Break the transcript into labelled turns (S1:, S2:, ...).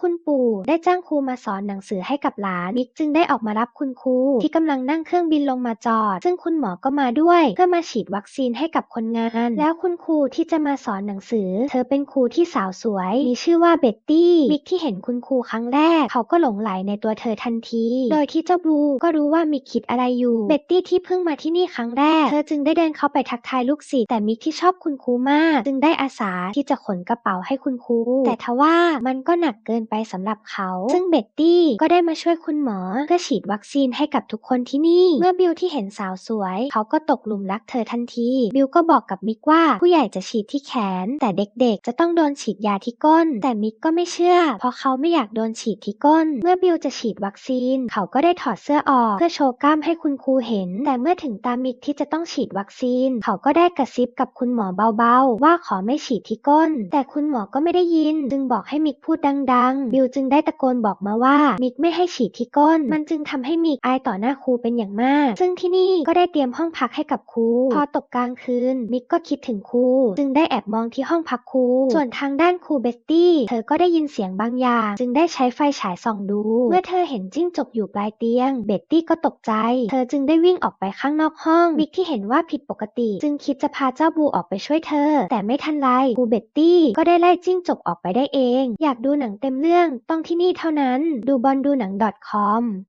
S1: คุณปู่ได้จ้างครูมาสอนหนังสือให้กับหลาน มิกจึงได้ออกมารับคุณครูที่กำลังนั่งเครื่องบินลงมาจอด ซึ่งคุณหมอก็มาด้วย เพื่อมาฉีดวัคซีนให้กับคนงาน แล้วคุณครูที่จะมาสอนหนังสือ เธอเป็นครูที่สาวสวย มีชื่อว่าเบ็ตตี้ มิกที่เห็นคุณครูครั้งแรก เขาก็หลงไหลในตัวเธอทันที โดยที่เจ้าบลูก็รู้ว่ามิกคิดอะไรอยู่ เบ็ตตี้ที่เพิ่งมาที่นี่ครั้งแรก เธอจึงได้เดินเข้าไปทักทายลูกศิษย์แต่มิกที่ชอบคุณครูมาก จึงได้อาสาที่จะขนกระเป๋าให้คุณครู แต่ทว่ามันก็หนักเกินไปสำหรับเขา ซึ่งเบ็ตตี้ก็ได้มาช่วยคุณหมอเพื่อฉีดวัคซีนให้กับทุกคนที่นี่ เมื่อบิลที่เห็นสาวสวย เขาก็ตกหลุมรักเธอทันที บิลก็บอกกับมิกว่าผู้ใหญ่จะฉีดที่แขน แต่เด็กๆ จะต้องโดนฉีดยาที่ก้น แต่มิกก็ไม่เชื่อ เพราะเขาไม่อยากโดนฉีดที่ก้น เมื่อบิลจะฉีดวัคซีน เขาก็ได้ถอดเสื้อออกเพื่อโชว์กล้ามให้คุณครูเห็น แต่เมื่อถึงตามิกที่จะต้องฉีดวัคซีน เขาก็ได้กระซิบกับคุณหมอเบาๆ ว่าขอไม่ฉีดที่ก้น แต่คุณหมอก็ไม่ได้ยิน จึงบอกให้มิกพูดดังบิลจึงได้ตะโกนบอกมาว่ามิกไม่ให้ฉีดที่ก้น มันจึงทำให้มิกอายต่อหน้าครูเป็นอย่างมาก ซึ่งที่นี่ก็ได้เตรียมห้องพักให้กับครู พอตกกลางคืน มิกก็คิดถึงครู จึงได้แอบมองที่ห้องพักครู ส่วนทางด้านครูเบตตี้ เธอก็ได้ยินเสียงบางอย่าง จึงได้ใช้ไฟฉายส่องดู เมื่อเธอเห็นจิ้งจกอยู่ปลายเตียง เบตตี้ก็ตกใจ เธอจึงได้วิ่งออกไปข้างนอกห้อง มิกที่เห็นว่าผิดปกติ จึงคิดจะพาเจ้าบูออกไปช่วยเธอ แต่ไม่ทันไรครูเบตตี้ก็ได้ไล่จิ้งจกออกไปได้เอง อยากดูหนังเต็มเเรื่องต้องที่นี่เท่านั้น ดูบอลดูหนัง .com